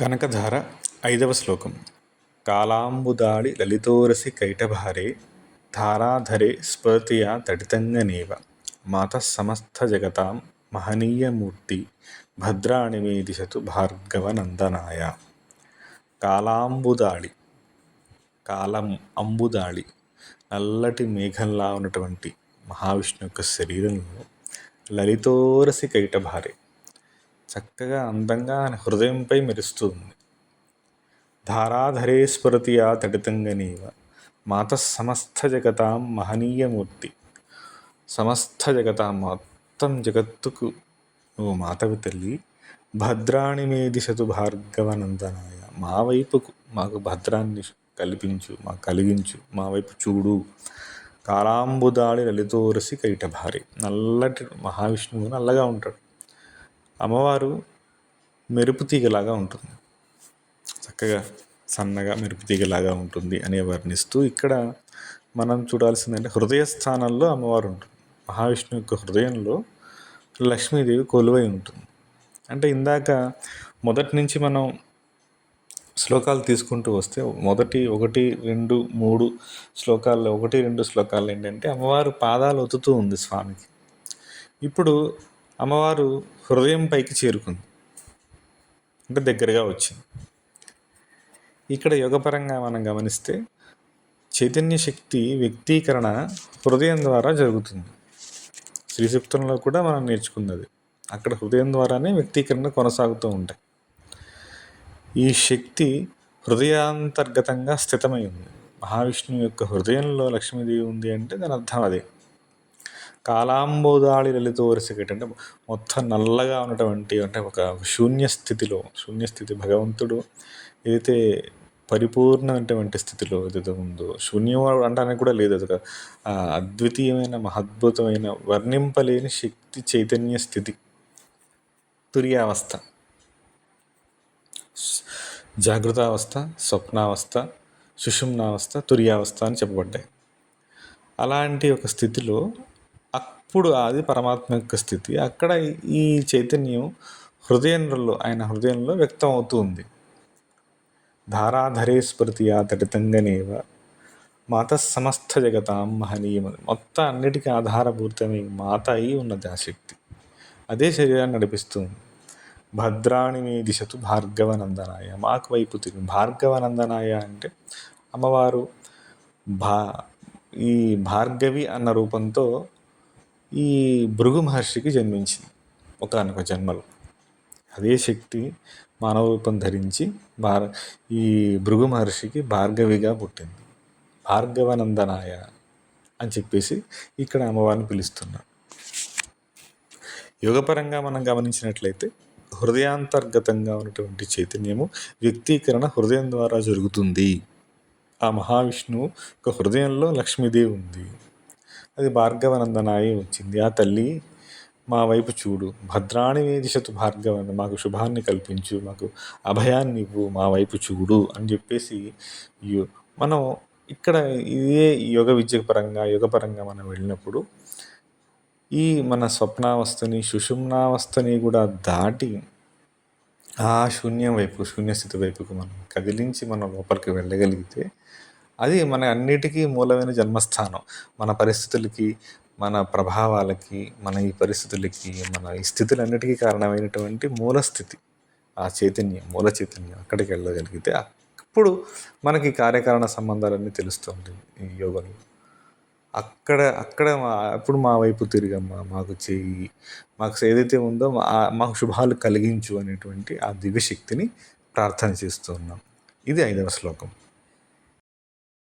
కనకధార ఐదవ శ్లోకం. కాలాంబుదాళి లలితోరసి కైటభారే ధారాధరే స్ఫురతియా తడితంగనేవ. మాత సమస్త జగతాం మహనీయమూర్తి భద్రాణి మే దిశతు భార్గవనందనాయ కాలాంబుదాళి కాలం అంబుదాళి నల్లటి మేఘంలా ఉన్నటువంటి మహావిష్ణు యొక్క శరీరంలో లలితోరసి కైటభారే చక్కగా అందంగా ఆయన హృదయంపై మెరుస్తుంది. ధారాధరే స్ఫురతియా తడితంగనీవ. మాత సమస్త జగతాం మహనీయమూర్తి. సమస్త జగతాం మొత్తం జగత్తుకు నువ్వు మాతవి తల్లి. భద్రాణి మే దిశతు భార్గవనందనాయ. మా వైపుకు మాకు భద్రాన్ని కల్పించు మాకు కలిగించు మా వైపు చూడు. కాలాంబుదాళి లలితోరసి కైటభారి. నల్లటి మహావిష్ణువు నల్లగా ఉంటాడు. అమ్మవారు మెరుపు తీగలాగా ఉంటుంది. చక్కగా సన్నగా మెరుపు తీగలాగా ఉంటుంది అని వర్ణిస్తూ ఇక్కడ మనం చూడాల్సిందంటే హృదయ స్థానంలో అమ్మవారు ఉంటుంది. మహావిష్ణు యొక్క హృదయంలో లక్ష్మీదేవి కొలువై ఉంటుంది. అంటే ఇందాక మొదటి నుంచి మనం శ్లోకాలు తీసుకుంటూ వస్తే మొదటి ఒకటి రెండు మూడు శ్లోకాల్లో ఒకటి రెండు శ్లోకాలు ఏంటంటే అమ్మవారు పాదాలు ఒత్తుతూ ఉంది స్వామికి. ఇప్పుడు అమ్మవారు హృదయం పైకి చేరుకుంది. అంటే దగ్గరగా వచ్చింది. ఇక్కడ యోగపరంగా మనం గమనిస్తే చైతన్య శక్తి వ్యక్తీకరణ హృదయం ద్వారా జరుగుతుంది. శ్రీసూక్తంలో కూడా మనం నేర్చుకున్నది. అక్కడ హృదయం ద్వారానే వ్యక్తీకరణ కొనసాగుతూ ఉంటాయి. ఈ శక్తి హృదయాంతర్గతంగా స్థితమై ఉంది. మహావిష్ణువు యొక్క హృదయంలో లక్ష్మీదేవి ఉంది అంటే దాని అర్థం అదే. కాలాంబోదాళి లలిత వరుసగట్టి అంటే మొత్తం నల్లగా ఉన్నటువంటి అంటే ఒక శూన్య స్థితిలో శూన్య స్థితి భగవంతుడు ఏదైతే పరిపూర్ణమైనటువంటి స్థితిలో ఏదైతే ఉందో శూన్యం అంటానికి కూడా లేదు అది ఒక అద్వితీయమైన మహద్భుతమైన వర్ణింపలేని శక్తి చైతన్య స్థితి తుర్యావస్థ. జాగృతావస్థ స్వప్నావస్థ సుషుమ్నావస్థ తుర్యావస్థ అని చెప్పబడ్డాయి. అలాంటి ఒక స్థితిలో అప్పుడు అది పరమాత్మ యొక్క స్థితి. అక్కడ ఈ చైతన్యం హృదయంలో ఆయన హృదయంలో వ్యక్తం అవుతుంది ధారాధరే స్మృతియా తటితంగనేవ మాత సమస్త జగతాం మహనీయమని మొత్తం అన్నిటికీ ఆధారభూతమై. మాత అయి ఉన్నది ఆ శక్తి. అదే శరీరాన్ని నడిపిస్తుంది భద్రాణి మీ దిశతు భార్గవనందనాయ. మాకు వైపు తిరిగి. భార్గవనందనాయ అంటే అమ్మవారు భా ఈ భార్గవి అన్న రూపంతో ఈ భృగు మహర్షికి జన్మించింది. ఒకనొక జన్మలో. అదే శక్తి మానవ రూపం ధరించి భార ఈ భృగు మహర్షికి భార్గవిగా పుట్టింది. భార్గవనందనాయ అని చెప్పేసి ఇక్కడ అమ్మవారిని పిలుస్తున్నారు. యోగపరంగా మనం గమనించినట్లయితే హృదయాంతర్గతంగా ఉన్నటువంటి చైతన్యము వ్యక్తీకరణ హృదయం ద్వారా జరుగుతుంది. ఆ మహావిష్ణువు ఒక హృదయంలో లక్ష్మీదేవి ఉంది. అది భార్గవనందనాయి వచ్చింది. ఆ తల్లి మా వైపు చూడు. భద్రాణి వేదిశతు భార్గవన మాకు శుభాన్ని కల్పించు. మాకు అభయాన్ని ఇవ్వు. మా వైపు చూడు. అని చెప్పేసి మనం ఇక్కడ ఇదే యోగ విద్య పరంగా యోగపరంగా మనం వెళ్ళినప్పుడు ఈ మన స్వప్నావస్థని సుషుమ్నావస్థని కూడా దాటి ఆ శూన్యం వైపు శూన్యస్థితి వైపుకు మనం కదిలించి మనం లోపలికి వెళ్ళగలిగితే అది మన అన్నిటికీ మూలమైన జన్మస్థానం. మన పరిస్థితులకి మన ప్రభావాలకి మన ఈ పరిస్థితులకి మన ఈ స్థితులన్నిటికీ కారణమైనటువంటి మూల స్థితి. ఆ చైతన్యం మూల చైతన్యం అక్కడికి వెళ్ళగలిగితే అప్పుడు మనకి కార్యకారణ సంబంధాలన్నీ తెలుస్తుంది ఈ యోగంలో. అక్కడ అక్కడ అప్పుడు మా వైపు తిరిగమ్మా మాకు చెయ్యి మాకు ఏదైతే ఉందో మాకు శుభాలు కలిగించు అనేటువంటి ఆ దివ్యశక్తిని ప్రార్థన చేస్తున్నాం ఇది ఐదవ శ్లోకం.